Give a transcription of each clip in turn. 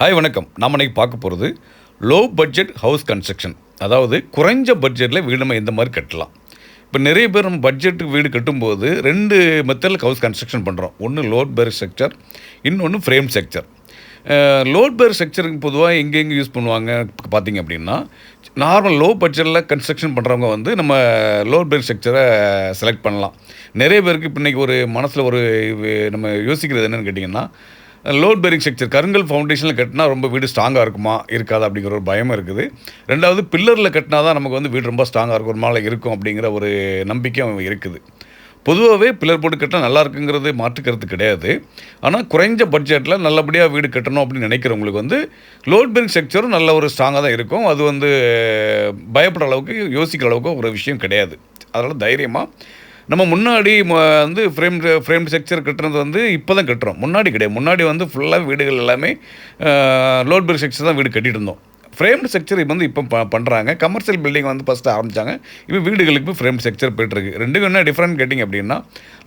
Hi வணக்கம். நம்ம இன்றைக்கி பார்க்க போகிறது லோ பட்ஜெட் ஹவுஸ் கன்ஸ்ட்ரக்ஷன் அதாவது குறைஞ்ச பட்ஜெட்டில் வீடு நம்ம எந்த மாதிரி கட்டலாம். இப்போ நிறைய பேர் நம்ம பட்ஜெட்டுக்கு வீடு கட்டும்போது ரெண்டு மெத்தடில் ஹவுஸ் கன்ஸ்ட்ரக்ஷன் பண்ணுறோம் ஒன்று லோட் பேர் ஸ்ட்ரக்சர் இன்னொன்று ஃப்ரேம் ஸ்ட்ரக்சர் லோட் பேர் ஸ்ட்ரக்சருக்கு பொதுவாக எங்கெங்கே யூஸ் பண்ணுவாங்க? பார்த்தீங்க அப்படின்னா நார்மல் லோ பட்ஜெட்டில் கன்ஸ்ட்ரக்ஷன் பண்ணுறவங்க வந்து நம்ம லோட் பேர் ஸ்ட்ரக்சரை செலக்ட் பண்ணலாம். நிறைய பேருக்கு இப்போ இன்றைக்கி ஒரு மனசில் ஒரு நம்ம யோசிக்கிறது என்னென்னு கேட்டிங்கன்னா லோட் பேரிங் ஸ்ட்ரக்சர் கருங்கல் ஃபவுண்டேஷனில் கட்டினா ரொம்ப வீடு ஸ்ட்ராங்காக இருக்குமா? இருக்காது அப்படிங்கிற ஒரு பயம் இருக்குது. ரெண்டாவது பில்லரில் கட்டினா தான் நமக்கு வந்து வீடு ரொம்ப ஸ்ட்ராங்காக இருக்கும் ஒரு மாலை இருக்கும் அப்படிங்கிற ஒரு நம்பிக்கையும் இருக்குது. பொதுவாகவே பில்லர் போட்டு கட்டினா நல்லா இருக்குங்கிறது மாற்றுக்கிறது கிடையாது. ஆனால் குறைஞ்ச பட்ஜெட்டில் நல்லபடியாக வீடு கட்டணும் அப்படின்னு நினைக்கிறவங்களுக்கு வந்து லோட் பேரிங் ஸ்ட்ரக்சரும் நல்ல ஒரு ஸ்ட்ராங்காக தான் இருக்கும். அது வந்து பயப்படுற அளவுக்கு யோசிக்கிற அளவுக்கு ஒரு விஷயம் கிடையாது. அதனால் தைரியமாக நம்ம முன்னாடி ம- வந்து ஃப்ரேம் ஃப்ரேம் ஸ்ட்ரக்சர் கட்டுறது வந்து இப்போ தான் கட்டுறோம். முன்னாடி கிடையாது. முன்னாடி வந்து ஃபுல்லாக வீடுகள் எல்லாமே லோட் பேர் ஸ்ட்ரக்சர் தான் வீடு கட்டிகிட்டு இருந்தோம். ஃப்ரேம் ஸ்ட்ரக்சர் இப்போ வந்து இப்போ ப பண்ணுறாங்க கமர்ஷியல் பில்டிங் வந்து ஃபஸ்ட்டு ஆரம்பித்தாங்க இப்போ வீடுகளுக்கு ஃப்ரேம் ஸ்ட்ரக்சர் போயிட்டுருக்கு. ரெண்டுக்கும் என்ன டிஃப்ரெண்ட் கேட்டிங்க அப்படின்னா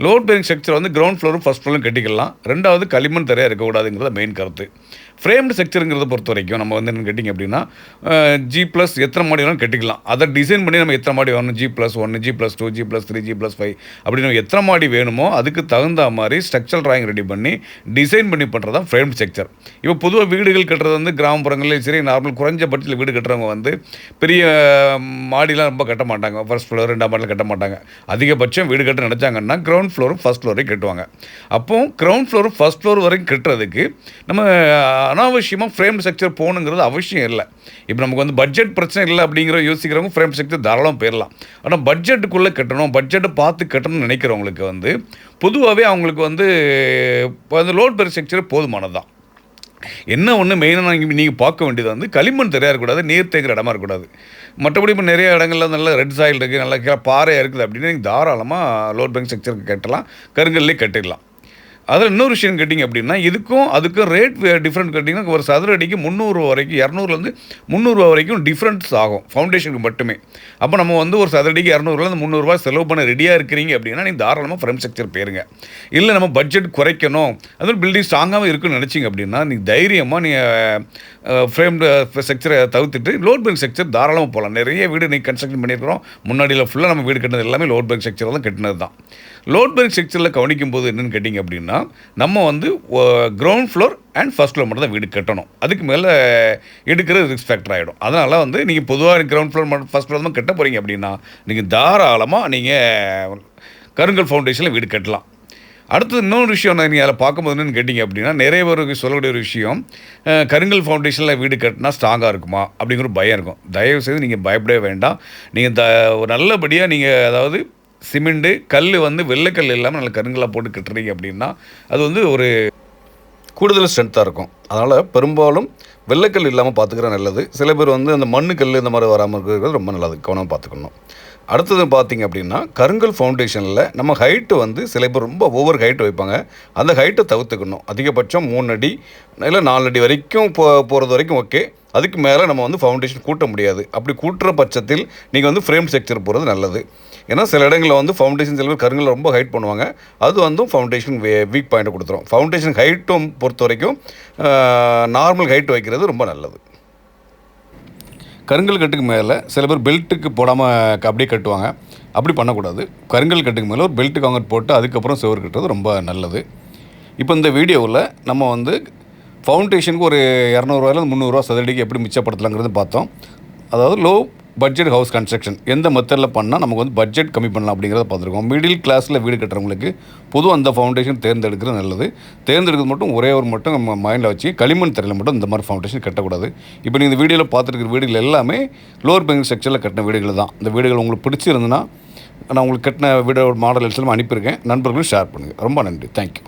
லோட் பேரிங் ஸ்ட்ரக்சர் வந்து கிரவுண்ட் ஃப்ளோரும் ஃபஸ்ட் ஃப்ளோரும் கட்டிக்கலாம். ரெண்டாவது களிமண் தரையாக இருக்கக்கூடாதுங்கிறத மெயின் கருத்து. ஃப்ரேம்டு ஸ்ட்ரக்சருங்கிறத பொறுத்த வரைக்கும் நம்ம வந்து என்ன கேட்டிங்க அப்படின்னா ஜி ப்ளஸ் எத்தனை மாடி வேணும் கட்டிக்கலாம். அதை டிசைன் பண்ணி நம்ம எத்தனை மாடி வேணும் ஜி ப்ளஸ் ஒன்று G plus two G plus three G plus five அப்படின்னு எத்தனை மாடி வேணுமோ அதுக்கு தகுந்த மாதிரி ஸ்ட்ரக்சரல் ட்ராயிங் ரெடி பண்ணி டிசைன் பண்ணி பண்ணுறது தான் ஃப்ரேம் ஸ்ட்ரக்சர் இப்போ பொதுவாக வீடுகள் கட்டுறது வந்து கிராமப்புறங்களில் சரி நார்மல் குறைஞ்ச பட்ஜெட்டில் வீடு கட்டுறவங்க வந்து பெரிய மாடிலாம் ரொம்ப கட்ட மாட்டாங்க. ஃபர்ஸ்ட் ஃப்ளோர் ரெண்டாம் மாடியில் கட்ட மாட்டாங்க. அதிகபட்சம் வீடு கட்ட நினச்சாங்கன்னா கிரவுண்ட் ஃப்ளோரும் ஃபர்ஸ்ட் ஃப்ளோரையும் கட்டுவாங்க. அப்போ கிரவுண்ட் ஃப்ளோரும் ஃபர்ஸ்ட் ஃப்ளோர் வரைக்கும் கட்டுறதுக்கு நம்ம அனாவசியமாக ஃப்ரேம் ஸ்ட்ரக்சர் போகணுங்கிறது அவசியம் இல்லை. இப்போ நமக்கு வந்து பட்ஜெட் பிரச்சனை இல்லை அப்படிங்கிற யோசிக்கிறவங்க ஃப்ரேம் ஸ்ட்ரக்சர் தாராளம் போயிடலாம் ஆனால் பட்ஜெட்டுக்குள்ளே கட்டணும் பட்ஜெட்டை பார்த்து கட்டணும்னு நினைக்கிறவங்களுக்கு வந்து பொதுவாகவே அவங்களுக்கு வந்து இப்போ அந்த லோட் பேர் ஸ்ட்ரக்சர் போதுமானது தான் என்ன ஒன்று மெயினாக நீங்கள் நீங்கள் பார்க்க வேண்டியது வந்து களிமண் தெரியா இருக்கக்கூடாது நீர் தேங்குற இடமா இருக்கக்கூடாது. மற்றபடி இப்போ நிறைய இடங்கள்ல நல்ல ரெட் சாயில் இருக்குது நல்ல பாறையாக இருக்குது அப்படின்னு நீங்கள் தாராளமாக லோட் பேங்க் ஸ்ட்ரக்சருக்கு கட்டலாம் கருங்கல்லே கட்டிடலாம் அதில் இன்னொரு விஷயம் கேட்டிங்க அப்படின்னா இதுக்கும் அதுக்கும் ரேட் டிஃப்ரெண்ட் கேட்டிங்கன்னா ஒரு சதுர அடிக்கு முந்நூறுரூவா வரைக்கும் இரநூறுலேருந்து முந்நூறுரூவா வரைக்கும் டிஃப்ரென்ஸ் ஆகும் ஃபவுண்டேஷனுக்கு மட்டுமே. அப்போ நம்ம வந்து ஒரு சதுர அடிக்கு இரநூறுலேருந்து முந்நூறுரூவா செலவு பண்ண ரெடியாக இருக்கிறீங்க அப்படின்னா நீங்கள் தாராளமாக ஃப்ரேம் ஸ்ட்ரக்சர் போயிருங்க. இல்லை நம்ம பட்ஜெட் குறைக்கணும் அது பில்டிங் ஸ்ட்ராங்காகவும் இருக்குன்னு நினச்சிங்க அப்படின்னா நீங்கள் தைரியமாக நீங்கள் ஃப்ரேம் ஸ்ட்ரக்சரை தவிர்த்துட்டு லோட் பேங்க் ஸ்ட்ரக்சர் தாராளமாக போகலாம் நிறைய வீடு நீங்கள் கன்ஸ்ட்ரக்ஷன் பண்ணியிருக்கிறோம் முன்னாடியில் ஃபுல்லாக நம்ம வீடு கட்டினது எல்லாமே லோட் பேங்க் ஸ்ட்ரக்சர் தான் கட்டினது தான் லோட் பேங்க் ஸ்ட்ரக்சரில் கவனிக்கும் போது என்னென்னு கேட்டிங்க அப்படின்னா நம்ம வந்து ground floor and first floor மட்டும் தான் வீடு கட்டணும். அதுக்கு மேலே எடுக்கிறது ரிஸ்க் ஃபேக்டர் ஆகிடும் அதனால் வந்து நீங்கள் பொதுவாக கிரவுண்ட் ஃப்ளோர் மட்டும் ஃபஸ்ட் ஃப்ளோர் தான் கட்ட போகிறீங்க அப்படின்னா நீங்கள் தாராளமாக நீங்கள் கருங்கல் ஃபவுண்டேஷனில் வீடு கட்டலாம். அடுத்தது இன்னொரு விஷயம் நீங்கள் அதில் பார்க்கும்போது என்னன்னு கேட்டிங்க அப்படின்னா நிறைய பேருக்கு சொல்லக்கூடிய ஒரு விஷயம் கருங்கல் ஃபவுண்டேஷனில் வீடு கட்டினா ஸ்ட்ராங்காக இருக்குமா? அப்படிங்கிற ஒரு பயம் இருக்கும். தயவு செய்து நீங்கள் பயப்படவே வேண்டாம். நீங்கள் த நல்லபடியாக நீங்கள் அதாவது சிமெண்ட்டு கல் வந்து வெள்ளைக்கல் இல்லாமல் நல்ல கருங்கலாக போட்டு கட்டுறீங்க அப்படின்னா அது வந்து ஒரு கூடுதல் ஸ்ட்ரென்த்தாக இருக்கும். அதனால் பெரும்பாலும் வெள்ளைக்கல் இல்லாமல் பார்த்துக்கிற நல்லது. சில பேர் வந்து அந்த மண்ணுக்கல் இந்த மாதிரி வராமல் இருக்கிறது ரொம்ப நல்லது. கவனமாக பார்த்துக்கணும் அடுத்தது பார்த்தீங்க அப்படின்னா கருங்கல் ஃபவுண்டேஷனில் நம்ம ஹைட்டு வந்து சில பேர் ரொம்ப ஓவர் ஹைட் வைப்பாங்க. அந்த ஹைட்டை தவிர்த்துக்கணும். அதிகபட்சம் மூணு அடி இல்லை நாலு அடி வரைக்கும் போ போகிறது வரைக்கும் ஓகே அதுக்கு மேலே நம்ம வந்து ஃபவுண்டேஷன் கூட்ட முடியாது. அப்படி கூட்டுற பட்சத்தில் நீங்கள் வந்து ஃப்ரேம் ஸ்ட்ரக்சர் போகிறது நல்லது. ஏன்னா சில இடங்களில் வந்து ஃபவுண்டேஷன் சில பேர் கருங்கல் ரொம்ப ஹைட் பண்ணுவாங்க. அது வந்து ஃபவுண்டேஷன் வீக் பாயிண்ட் கொடுத்துரும். ஃபவுண்டேஷன் ஹைட்டும் பொறுத்த வரைக்கும் நார்மல் ஹைட் வைக்கிறது ரொம்ப நல்லது. கருங்கல் கட்டுக்கு மேலே சில பேர் பெல்ட்டுக்கு போடாமல் அப்படியே கட்டுவாங்க. அப்படி பண்ணக்கூடாது. கருங்கல் கட்டுக்கு மேலே ஒரு பெல்ட்டு காங்கிரட் போட்டு அதுக்கப்புறம் சுவர் கட்டுறது ரொம்ப நல்லது. இப்போ இந்த வீடியோவில் நம்ம வந்து ஃபவுண்டேஷனுக்கு ஒரு இரநூறுவாயிலேருந்து முந்நூறுரூவா சதுரடிக்கு எப்படி மிச்சப்படுத்தலாங்கிறது பார்த்தோம். அதாவது லோ பட்ஜெட் ஹவுஸ் கன்ஸ்ட்ரக்ஷன் எந்த மெத்தடில் பண்ணால் நமக்கு வந்து பட்ஜெட் கம்மி பண்ணலாம் அப்படிங்கிறத பார்த்துருக்கோம். மிடில் கிளாஸில் வீடு கட்டுறவங்களுக்கு பொதுவாக அந்த ஃபவுண்டேஷன் தேர்ந்தெடுக்கிறது நல்லது. தேர்ந்தெடுக்கிறது மட்டும் ஒரே ஒரு மட்டும் நம்ம மைண்டில் வச்சு களிமண் தரையில் மட்டும் இந்த மாதிரி ஃபவுண்டேஷன் கட்டக்கூடாது. இப்போ நீங்கள் இந்த வீடியோவில் பார்த்துருக்கிற வீடுகள் எல்லாமே லோவர் பேங்க் ஸ்ட்ரக்சரில் கட்டின வீடுகள் தான். இந்த வீடுகள் உங்களுக்கு பிடிச்சிருந்துன்னா நான் உங்களுக்கு கட்டின வீடோட மாடல் எல்லாம் அனுப்பியிருக்கேன். நண்பர்களும் ஷேர் பண்ணுங்கள் ரொம்ப நன்றி. தேங்க்யூ